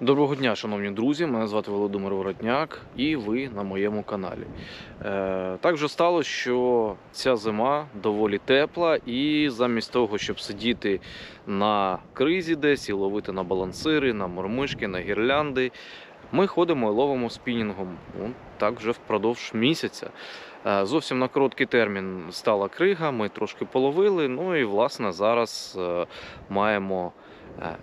Доброго дня, шановні друзі. Мене звати Володимир Воротняк, і ви на моєму каналі. Е, так вже сталося, що ця зима доволі тепла, і замість того, щоб сидіти на кризі десь і ловити на балансири, на мормишки, на гірлянди, ми ходимо і ловимо спінінгом. Ну, так вже впродовж місяця. Е, зовсім на короткий термін стала крига, ми трошки половили. Ну і власне зараз е, маємо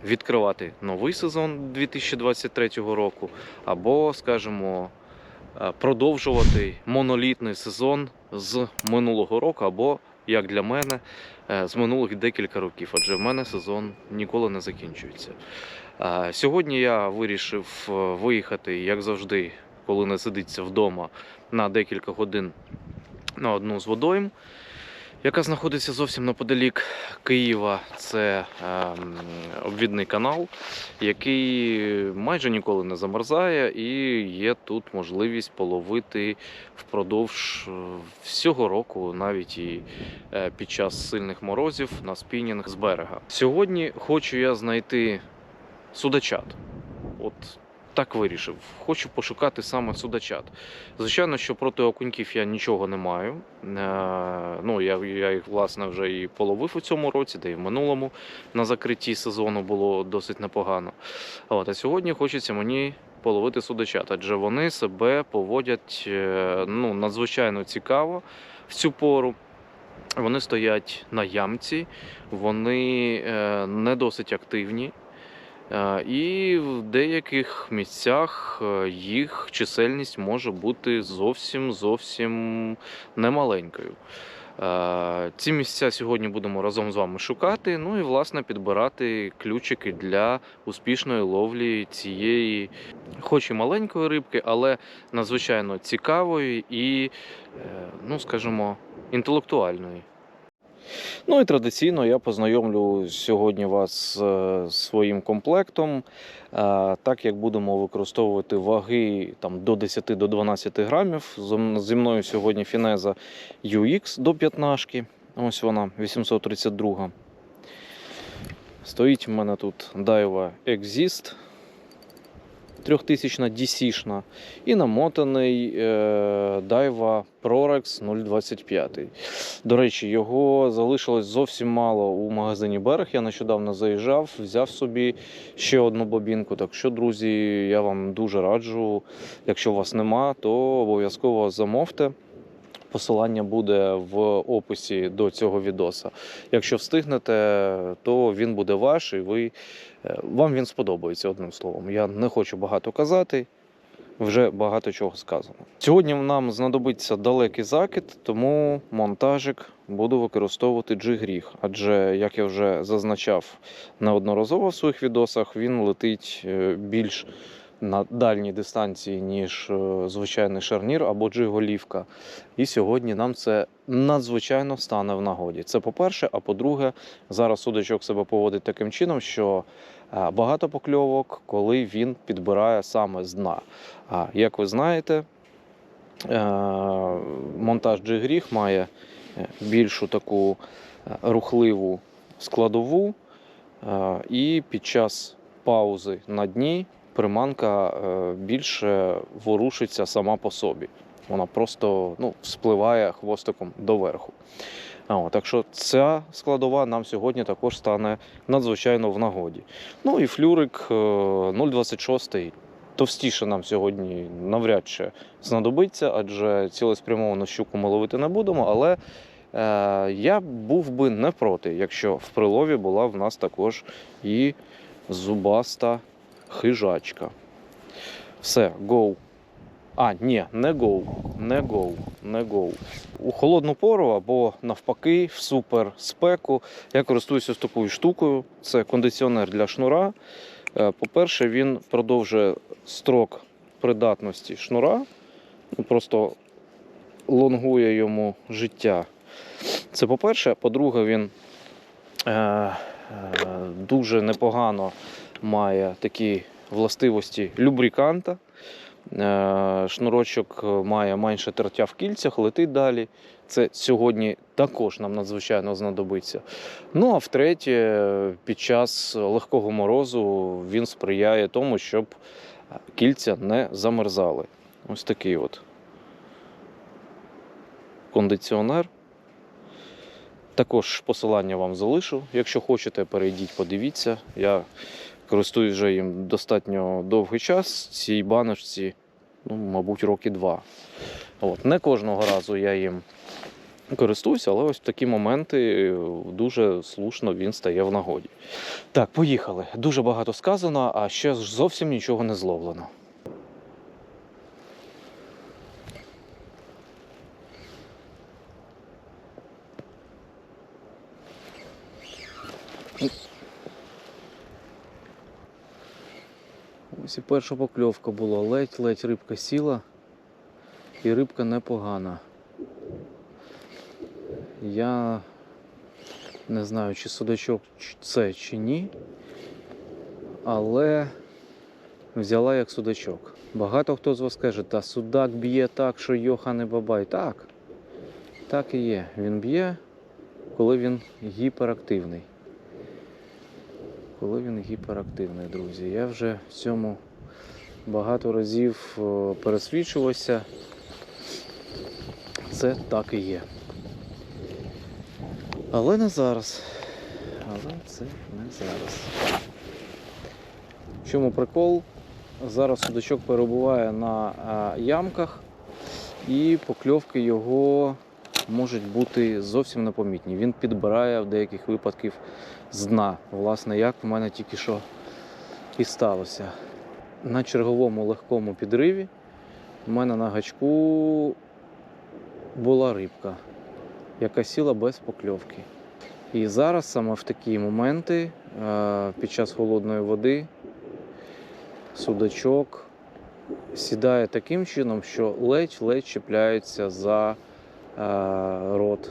відкривати новий сезон 2023 року, або, скажімо, е, продовжувати монолітний сезон з минулого року, або, як для мене, е, з минулих декілька років, адже в мене сезон ніколи не закінчується. Е, Сьогодні я вирішив е, виїхати, як завжди, коли не сидиться вдома, на декілька годин на одну з водойм, яка знаходиться зовсім неподалік Києва. Це ем, обвідний канал, який майже ніколи не замерзає, і є тут можливість половити впродовж е, всього року, навіть і е, під час сильних морозів на спінінг з берега. Сьогодні хочу я знайти судачат. От так вирішив. Хочу пошукати саме судачат. Звичайно, що проти окуньків я нічого не маю. Е, Ну, я, я їх власне вже і половив у цьому році, де і в минулому на закритті сезону було досить непогано. От, а сьогодні хочеться мені половити судачат, адже вони себе поводять е, ну, надзвичайно цікаво в цю пору. Вони стоять на ямці, вони е, не досить активні. Е, І в деяких місцях е, їх чисельність може бути зовсім зовсім немаленькою. Е, Ці місця сьогодні будемо разом з вами шукати. Ну і власне підбирати ключики для успішної ловлі цієї, хоч і маленької рибки, але надзвичайно цікавої і, ну скажімо, інтелектуальної. Ну і традиційно я познайомлю сьогодні вас з своїм комплектом. Е, Так як будемо використовувати ваги там, до 10 до 12 грамів. Зі мною сьогодні фінеза UX до 15. Ось вона, 832. Стоїть в мене тут Daiwa Exist 3000 DC-шна і намотаний е, Daiwa Prorex 025. До речі, його залишилось зовсім мало у магазині Берег. Я нещодавно заїжджав, взяв собі ще одну бобінку. Так що, друзі, я вам дуже раджу. Якщо у вас нема, то обов'язково замовте. Посилання буде в описі до цього відоса. Якщо встигнете, то він буде ваш, і ви, е, вам він сподобається одним словом. Я не хочу багато казати, вже багато чого сказано. Сьогодні нам знадобиться далекий закид, тому монтажик буду використовувати джигріг. Адже, як я вже зазначав неодноразово в своїх відосах, він летить е, більш на дальній дистанції, ніж е, звичайний шарнір або джиголівка. І сьогодні нам це надзвичайно стане в нагоді. Це по-перше, а по-друге, зараз судачок себе поводить таким чином, що е, багато покльовок, коли він підбирає саме з дна. А як ви знаєте, е, монтаж джигріг має більшу таку рухливу складову, і під час паузи на дні приманка е, більше ворушиться сама по собі. Вона просто ну, спливає хвостиком доверху. От, так що ця складова нам сьогодні також стане надзвичайно в нагоді. Ну і флюрик е, 0,26 товстіше нам сьогодні навряд чи знадобиться, адже цілеспрямовану щуку ми ловити не будемо. Але е, я був би не проти, якщо в прилові була в нас також і зубаста хижачка. Все, гоу. А, ні, не гоу, не гоу, не гоу. У холодну пору або навпаки, в супер спеку я користуюся ось такою штукою. Це кондиціонер для шнура. Е, По-перше, він продовжує строк придатності шнура, ну, просто лонгує йому життя. Це по-перше. По-друге, він е, е, дуже непогано має такі властивості любриканта. Е, Шнурочок має менше тертя в кільцях, летить далі. Це сьогодні також нам надзвичайно знадобиться. Ну а втретє, під час легкого морозу він сприяє тому, щоб кільця не замерзали. Ось такий от кондиціонер. Також посилання вам залишу. Якщо хочете, перейдіть, подивіться. Я користуюсь вже їм достатньо довгий час. Цій баночці, ну, мабуть, роки два. От. Не кожного разу я їм користуюся, але ось в такі моменти е, дуже слушно він стає в нагоді. Так, поїхали. Дуже багато сказано, а ще зовсім нічого не зловлено. Ось і перша покльовка була. Ледь-ледь рибка сіла, і рибка непогана. Я не знаю, чи судачок це чи ні, але взяла як судачок. Багато хто з вас каже, та судак б'є так, що йоха не бабай. Так, так і є. Він б'є, коли він гіперактивний. Коли він гіперактивний, друзі. Я вже в цьому багато разів е, пересвідчувався. Це так і є. Але не зараз. Але це не зараз. В чому прикол? Зараз судачок перебуває на ямках, і покльовки його можуть бути зовсім непомітні. Він підбирає в деяких випадків з дна. Власне, як в мене тільки що і сталося. На черговому легкому підриві в мене на гачку була рибка, яка сіла без покльовки. І зараз саме в такі моменти е, під час холодної води судачок сідає таким чином, що ледь-ледь чіпляється за рот.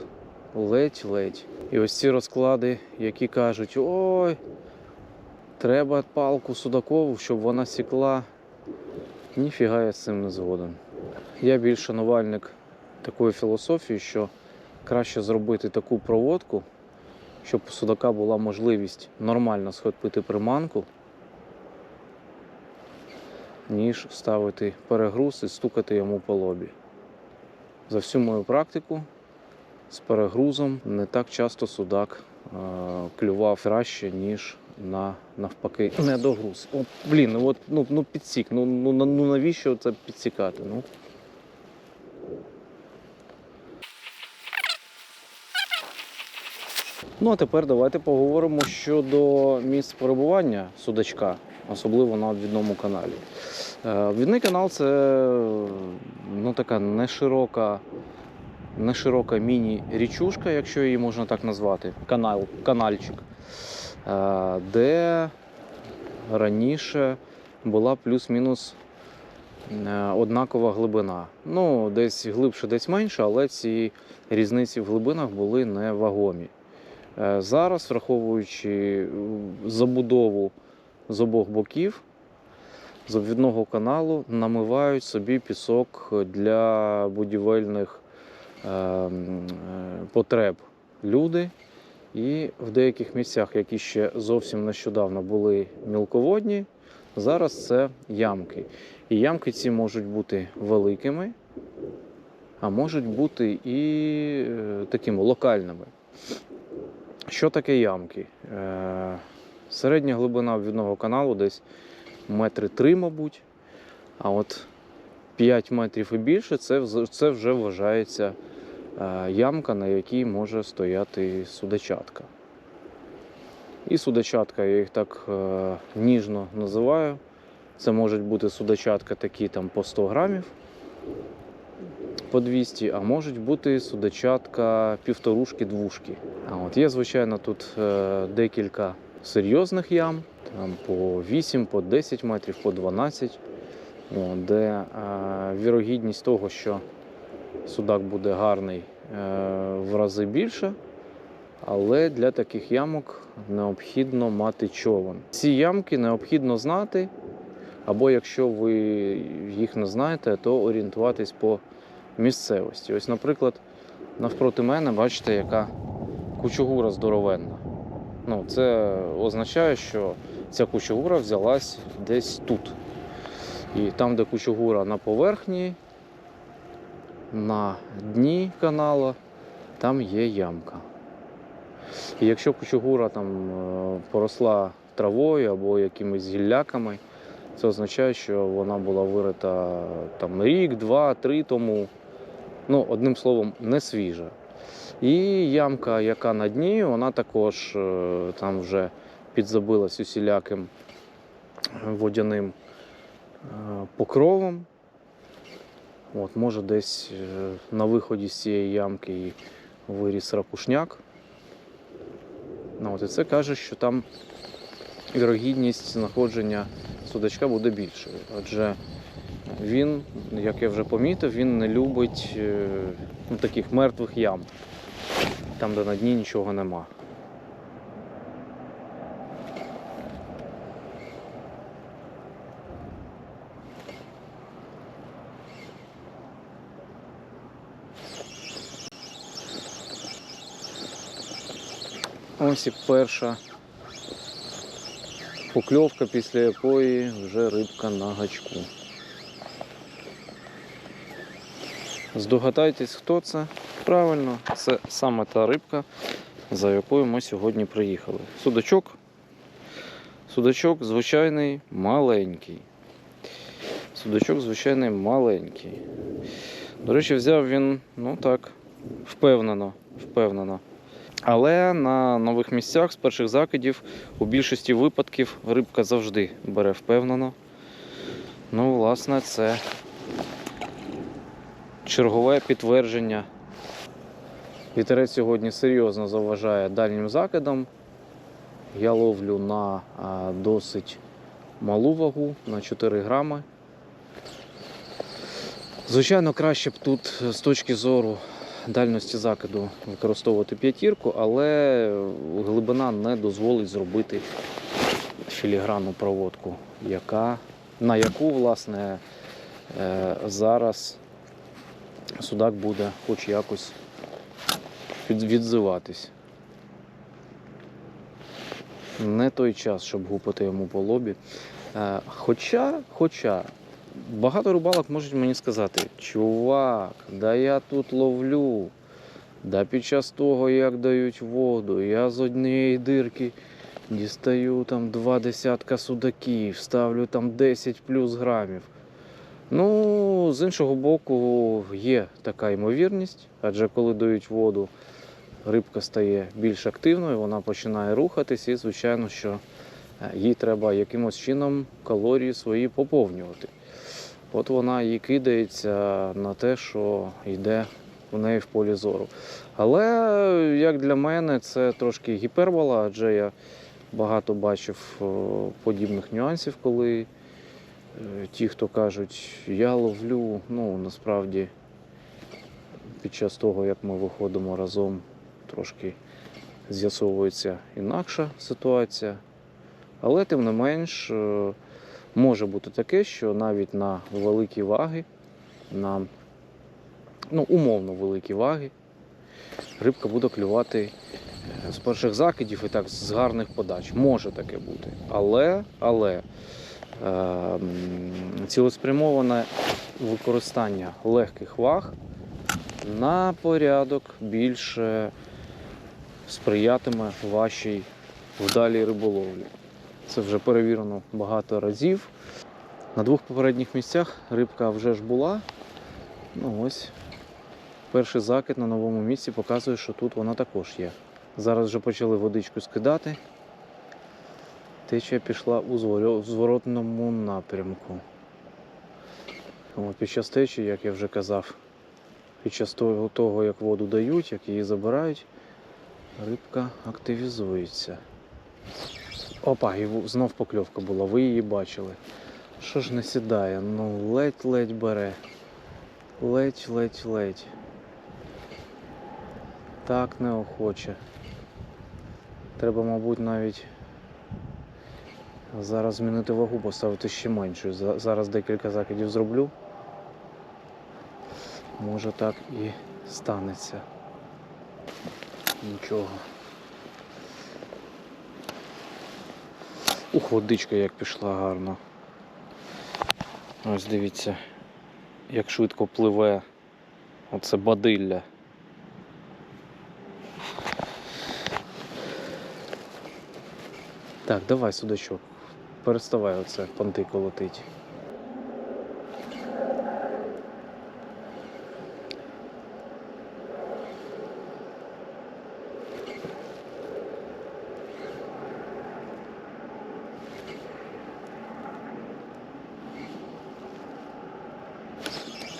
Ледь-ледь. І ось ці розклади, які кажуть, ой, треба палку судакову, щоб вона сікла. Ніфіга я з цим не згоден. Я більш шанувальник такої філософії, що краще зробити таку проводку, щоб у судака була можливість нормально схопити приманку, ніж ставити перегруз і стукати йому по лобі. За всю мою практику з перегрузом не так часто судак е, клював краще, ніж на навпаки недогруз. От, блін, ну от ну, ну підсік. Ну, ну, ну навіщо це підсікати? Ну. Ну а тепер давайте поговоримо щодо місць перебування судачка, особливо на обвідному каналі. Е, Обвідний канал це ну, така неширока, неширока міні-річушка, якщо її можна так назвати, канал, канальчик, е, де раніше була плюс-мінус е, однакова глибина. Ну, десь глибше, десь менше, але ці різниці в глибинах були невагомі. Зараз, враховуючи забудову з обох боків, з обвідного каналу намивають собі пісок для будівельних е, е, потреб люди. І в деяких місцях, які ще зовсім нещодавно були мілководні, зараз це ямки. І ямки ці можуть бути великими, а можуть бути і е, такими локальними. Що таке ямки? Середня глибина обвідного каналу десь метри три, мабуть. А от 5 метрів і більше це, це вже вважається е, ямка, на якій може стояти судачатка. І судачатка, я їх так е, ніжно називаю. Це можуть бути судачатка такі там по 100 грамів, по 200, а можуть бути судачатка півторушки, двушки. А от є, звичайно, тут е, декілька серйозних ям, там по 8, по 10 метрів, по 12, де е, вірогідність того, що судак буде гарний, е, в рази більша. Але для таких ямок необхідно мати човен. Ці ямки необхідно знати, Або якщо ви їх не знаєте, то орієнтуватись по місцевості. Ось, наприклад, навпроти мене, бачите, яка кучугура здоровенна. Ну, це означає, що ця кучугура взялась десь тут. І там, де кучугура на поверхні, на дні канала, там є ямка. І якщо кучугура там е, поросла травою або якимись гілляками, це означає, що вона була вирита там рік, два, три тому. Ну, одним словом, не свіжа. І ямка, яка на дні, вона також е, там вже підзабилась усіляким водяним е, покровом. От, може, десь е, на виході з цієї ямки і виріс ракушняк. Ну, от, і це каже, що там вірогідність знаходження судачка буде більшою. Адже він, як я вже помітив, він не любить ну, таких мертвих ям, там, де на дні нічого нема. Ось і перша покльовка, після якої вже рибка на гачку. Здогадайтесь, хто це? Правильно, це саме та рибка, за якою ми сьогодні приїхали. Судачок. Судачок звичайний маленький. Судачок звичайний маленький. До речі, взяв він, ну так, впевнено, впевнено. Але на нових місцях з перших закидів у більшості випадків рибка завжди бере впевнено. Ну, власне, це чергове підтвердження. Вітерець сьогодні серйозно заважає дальнім закидам. Я ловлю на досить малу вагу, на 4 грами. Звичайно, краще б тут з точки зору дальності закиду використовувати п'ятірку, але глибина не дозволить зробити філігранну проводку, яка, на яку власне е, зараз судак буде хоч якось відзиватись. Не той час, щоб гупати йому по лобі. Е, Хоча, хоча багато рибалок можуть мені сказати, чувак, да я тут ловлю. Да під час того, як дають воду, я з однієї дирки дістаю там два десятка судаків, ставлю там 10 плюс грамів. Ну, з іншого боку, є така ймовірність, адже коли дають воду, рибка стає більш активною, вона починає рухатись, і, звичайно, що е, їй треба якимось чином калорії свої поповнювати. От вона і кидається на те, що йде в неї в полі зору. Але як для мене, це трошки гіпербола, адже я багато бачив подібних нюансів, коли е, ті, хто кажуть, я ловлю, ну насправді під час того, як ми виходимо разом, трошки з'ясовується інакша ситуація. Але тим не менш, е, може бути таке, що навіть на великі ваги, на ну, умовно великі ваги, рибка буде клювати е, з перших закидів і так з гарних подач. Може таке бути. Але, але е, цілеспрямоване використання легких ваг на порядок більше сприятиме вашій вдалій риболовлі. Це вже перевірено багато разів. На двох попередніх місцях рибка вже ж була. Ну ось перший закид на новому місці показує, що тут вона також є. Зараз вже почали водичку скидати. Течія пішла у зворотному напрямку. Під час течії, як я вже казав, під час того, як воду дають, як її забирають, рибка активізується. Опа, і знов покльовка була, ви її бачили. Що ж не сідає? Ну, ледь-ледь бере. Ледь-ледь-ледь. Так неохоче. Треба, мабуть, навіть Зараз змінити вагу, поставити ще меншу. Зараз декілька закидів зроблю. Може так і станеться. Нічого. Ух, водичка як пішла гарно. Ось дивіться, як швидко пливе оце бадилля. Так, давай судачок. Переставай оце понти колотить.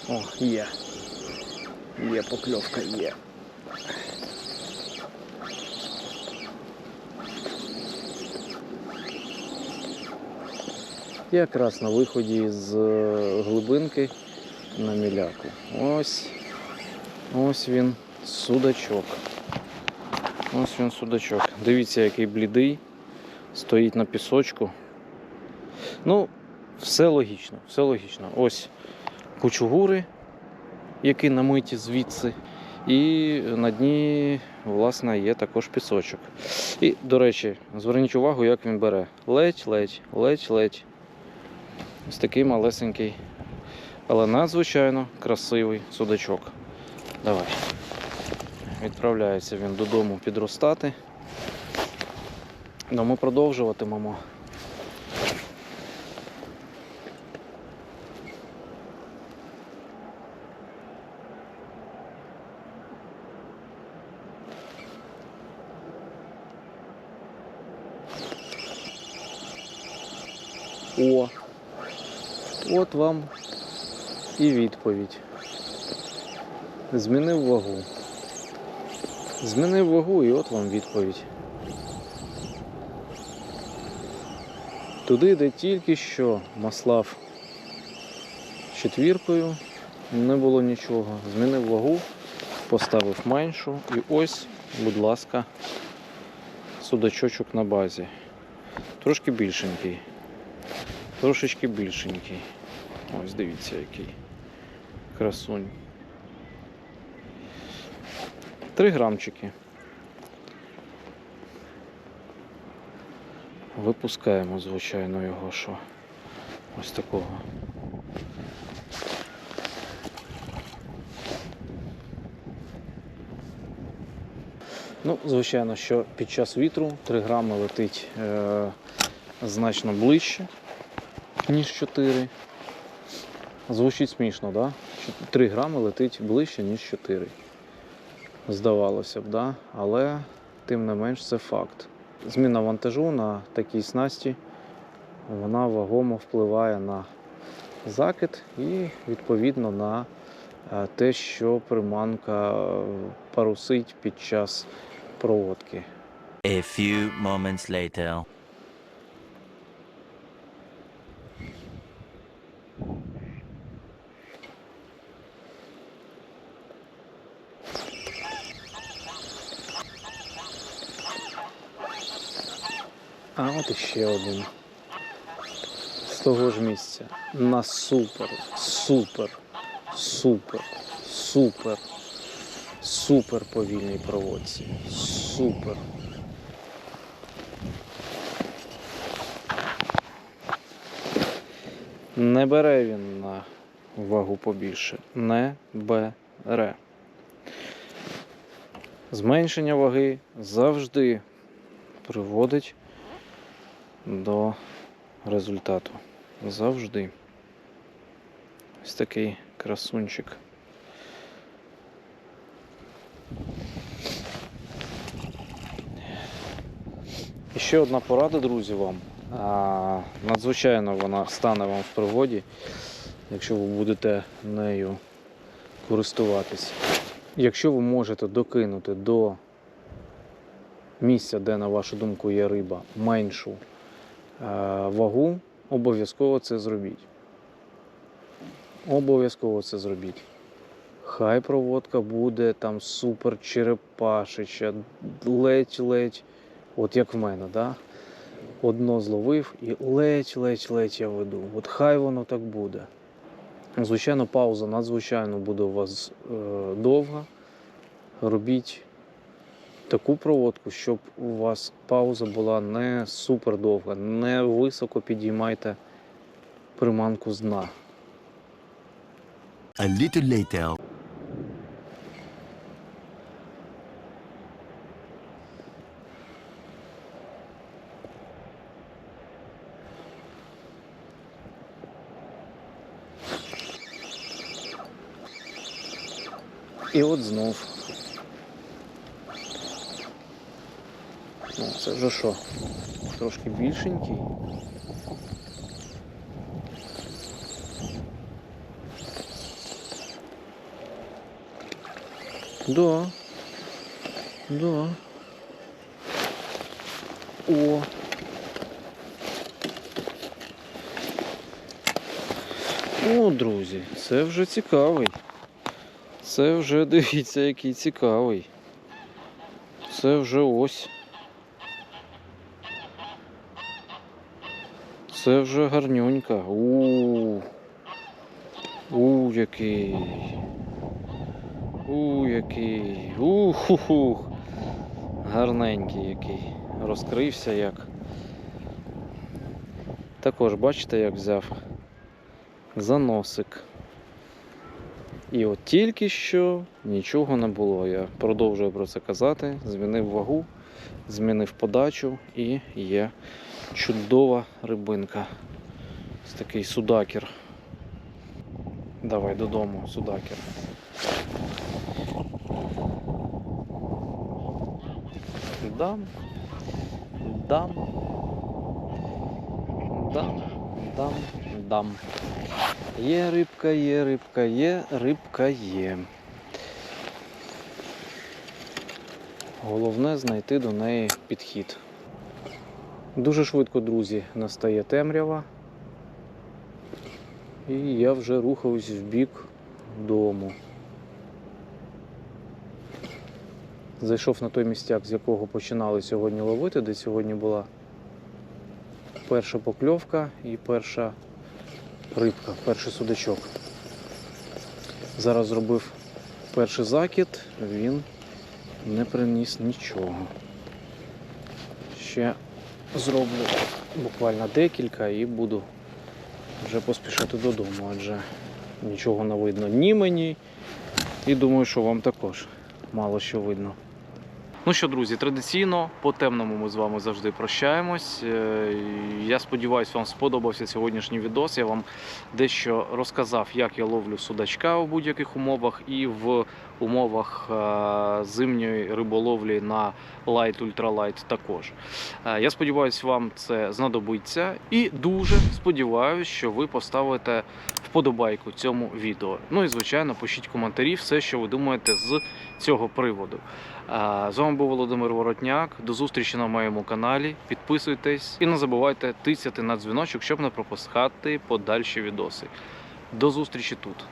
О, є. Є покльовка, є. Якраз на виході з е, глибинки на міляку. Ось. Ось він судачок. Ось він судачок. Дивіться, який блідий. Стоїть на пісочку. Ну, все логічно, все логічно. Ось кучугури, які намиті звідси. І на дні, власне, є також пісочок. І, до речі, зверніть увагу, як він бере. Ледь, ледь, ледь, ледь. Ось такий малесенький, але надзвичайно красивий судачок. Давай. Відправляється він додому підростати. Ну, ми продовжуватимемо. О, от вам і відповідь. Змінив вагу. Змінив вагу і от вам відповідь. Туди, де тільки що маслав четвіркою, не було нічого. Змінив вагу, поставив меншу і ось, будь ласка, судачочок на базі. Трошки більшенький. Трошечки більшенький. Ось дивіться який. Красунь. Три грамчики. Випускаємо, звичайно, його що. Ось такого. Ну, звичайно, що під час вітру 3 грами летить е, значно ближче, ніж 4. Звучить смішно, да? 3 грами летить ближче, ніж 4. Здавалося б, да? але тим не менш це факт. Зміна вантажу на такій снасті вона вагомо впливає на закид і відповідно на е, те, що приманка е, парусить під час проводки. A few moments later. А от іще один. З того ж місця. На супер, супер, супер, супер, супер повільній проводці. Супер. Не бере він на вагу побільше. Не бере. Зменшення ваги завжди приводить до результату. Завжди. Ось такий красунчик. І ще одна порада, друзі, вам. Надзвичайно вона стане вам в пригоді, якщо ви будете нею користуватись. Якщо ви можете докинути до місця, де, на вашу думку, є риба, меншу вагу, обов'язково це зробіть. Обов'язково це зробіть. Хай проводка буде там супер черепашича, ледь-ледь, от як в мене, да? одно зловив і ледь-ледь-ледь я веду. От хай воно так буде. Звичайно, пауза надзвичайно буде у вас е, довга. Робіть таку проводку, щоб у вас пауза була не супер довга, не високо підіймайте приманку з дна. A little later. І от знов. Ну, це вже що? Трошки більшенький. Да. Да. О. О, друзі, це вже цікавий. Це вже дивіться, який цікавий. Це вже ось. Це вже гарнюнька. У. У, який. У, який. У-ху-ху. Гарненький який. Розкрився як. Також бачите, як взяв за носик. І от тільки що нічого не було. Я продовжую про це казати. Змінив вагу, змінив подачу і є чудова рибинка. Ось такий судакер. Давай додому, судакер. Дам. Дам. Дам. Дам. Дам. Є рибка, є рибка, є, рибка є. Головне знайти до неї підхід. Дуже швидко, друзі, настає темрява. І я вже рухаюсь в бік дому. Зайшов на той містяк, з якого починали сьогодні ловити, де сьогодні була перша покльовка і перша рибка, перший судачок. Зараз зробив перший закид, він не приніс нічого. Ще зроблю буквально декілька і буду вже поспішати додому, адже нічого не видно ні мені, і думаю, що вам також мало що видно. Ну що, друзі, традиційно по темному ми з вами завжди прощаємось. Е, Я сподіваюся, вам сподобався сьогоднішній відос. Я вам дещо розказав, як я ловлю судачка у будь-яких умовах і в умовах е, зимньої риболовлі на лайт ультралайт також. Е, Я сподіваюся, вам це знадобиться і дуже сподіваюся, що ви поставите вподобайку цьому відео. Ну і звичайно, пишіть коментарі, все, що ви думаєте з цього приводу. З вами був Володимир Воротняк. До зустрічі на моєму каналі. Підписуйтесь і не забувайте тицяти на дзвіночок, щоб не пропускати подальші відоси. До зустрічі тут.